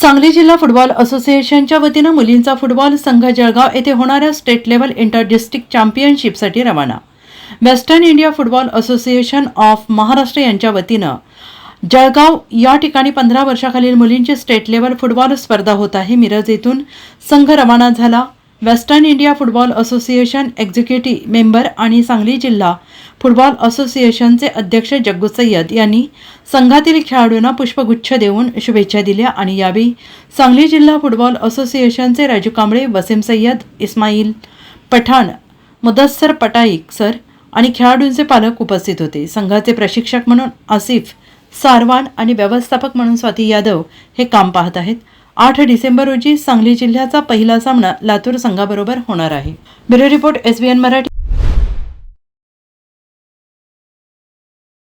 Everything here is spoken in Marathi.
सांगली जिल्हा फुटबॉल असोसिएशनच्या वतीनं मुलींचा फुटबॉल संघ जळगाव येथे होणाऱ्या स्टेट लेवल इंटर डिस्ट्रिक्ट चॅम्पियनशिपसाठी रवाना. Western India football association of Maharashtra यांच्या वतीनं जळगाव या ठिकाणी पंधरा वर्षाखालील मुलींची स्टेट लेवल फुटबॉल स्पर्धा होत आहे. मिरज येथून संघ रवाना झाला. Western India football association executive member आणि सांगली जिल्हा फुटबॉल असोसिएशनचे अध्यक्ष जग्गू सय्यद यांनी संघातील खेळाडूंना पुष्पगुच्छ देऊन शुभेच्छा दिल्या आणि यावेळी सांगली जिल्हा फुटबॉल असोसिएशनचे राजू कांबळे वसीम सय्यद इस्माईल पठाण मुदस्सर पटाईक सर आणि खेळाडूंचे पालक उपस्थित होते. संघाचे प्रशिक्षक म्हणून आसिफ सारवान आणि व्यवस्थापक म्हणून स्वाती यादव हे काम पाहत आहेत. आठ डिसेंबर रोजी सांगली जिल्ह्याचा पहिला सामना लातूर संघाबरोबर होणार आहे. Bureau report SBN Marathi.